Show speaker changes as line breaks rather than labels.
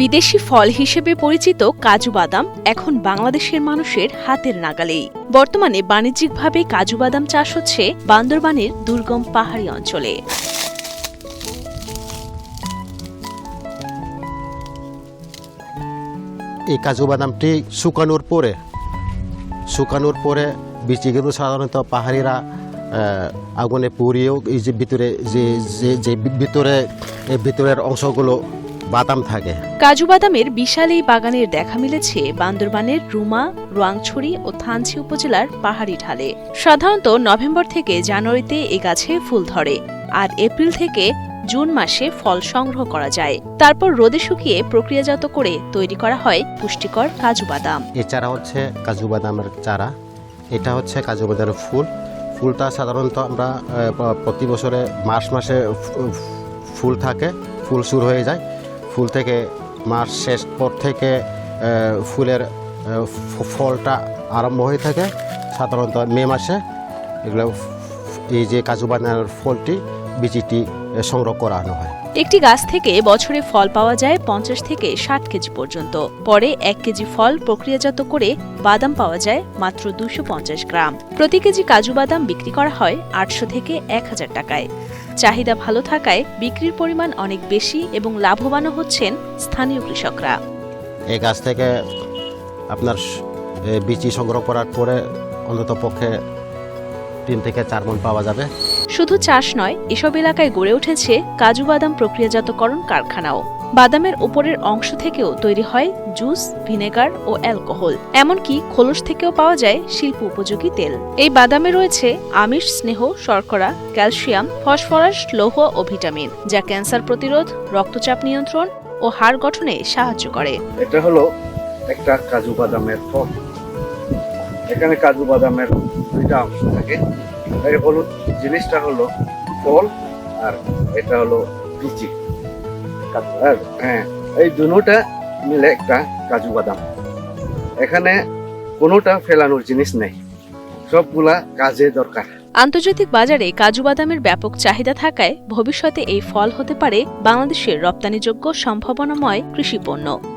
বিদেশি ফল হিসেবে পরিচিত কাজু বাদাম এখন বাংলাদেশের মানুষের হাতের নাগালেই। বর্তমানে বাণিজ্যিকভাবে কাজু বাদাম চাষ হচ্ছে বান্দরবানের দুর্গম পাহাড়ি অঞ্চলে।
এই কাজু বাদামটি শুকানোর পরে শুকানোর পরে বীজগুলো সাধারণত পাহাড়িরা আগুনে পুড়িয়েও এই যে ভিতরে, যে যে ভিতরে ভিতরের অংশগুলো বাদাম থাকে।
কাজু বাদামের বিশাল এই বাগানের দেখা মিলেছে বান্দরবানের রুমা রোয়াংছড়ি ও থানচি উপজেলার পাহাড়ি ঢালে। সাধারণত নভেম্বর থেকে জানুয়ারিতে এ গাছে ফুল ধরে আর এপ্রিল থেকে জুন মাসে ফল সংগ্রহ করা যায়। তারপর রোদে শুকিয়ে প্রক্রিয়াজাত করে তৈরি করা হয় পুষ্টিকর কাজু বাদাম।
চারা হচ্ছে কাজু বাদামের চারা। এটা হচ্ছে কাজু বাদামের ফুল। ফুলটা সাধারণত আমরা প্রতি বছরে মার্চ মাসে ফুল থাকে। ফুল শুরু হয়ে যায়। ফুল থেকে মাস শেষ পর থেকে ফুলের ফলটা আরম্ভ হয়ে থাকে সাধারণত মে মাসে। এগুলো, এই যে কাজু বানানোর ফলটি বিচিটি সংগ্রহ করানো হয়।
একটি গাছ থেকে বছরে ফল পাওয়া যায় পঞ্চাশ থেকে ষাট কেজি পর্যন্ত। পরে এক কেজি ফল প্রক্রিয়াজাত করে বাদাম পাওয়া যায় মাত্র দুশো গ্রাম। প্রতি কেজি কাজু বাদাম বিক্রি করা হয় আটশো থেকে এক হাজার টাকায়। চাহিদা ভালো থাকায় বিক্রির পরিমাণ অনেক বেশি এবং লাভবানও হচ্ছেন স্থানীয় কৃষকরা।
এই গাছ থেকে আপনার বিচি সংগ্রহ করার পরে অন্তত পক্ষে তিন থেকে চার মন পাওয়া যাবে।
শুধু চাষ নয়, এসব এলাকায় গড়ে উঠেছে কাজু বাদাম প্রক্রিয়াজাতকরণ কারখানাও। বাদামের উপরের অংশ থেকেও তৈরি হয় জুস, ভিনেগার ও অ্যালকোহল। এমনকি খোলস থেকেও পাওয়া যায় শিল্প উপযোগী তেল। এই বাদামে রয়েছে আমিষ, স্নেহ, শর্করা, ক্যালসিয়াম, ফসফরাস, লৌহ ও ভিটামিন, যা ক্যান্সার প্রতিরোধ, রক্তচাপ নিয়ন্ত্রণ ও হাড় গঠনে সাহায্য করে।
এটা হলো একটা কাজু বাদামের ফল। এখানে কাজু বাদামের দুইটা অংশ থাকে। এই হলুদ জিনিসটা হলো ফল আর এটা হলো আর হ্যাঁ এই দুটোটা মিলে একটা কাজু বাদাম। এখানে কোনোটা ফেলানোর জিনিস নেই। সবগুলা কাজে দরকার।
আন্তর্জাতিক বাজারে কাজু বাদামের ব্যাপক চাহিদা থাকায় ভবিষ্যতে এই ফল হতে পারে বাংলাদেশের রপ্তানিযোগ্য সম্ভাবনাময় কৃষিপণ্য।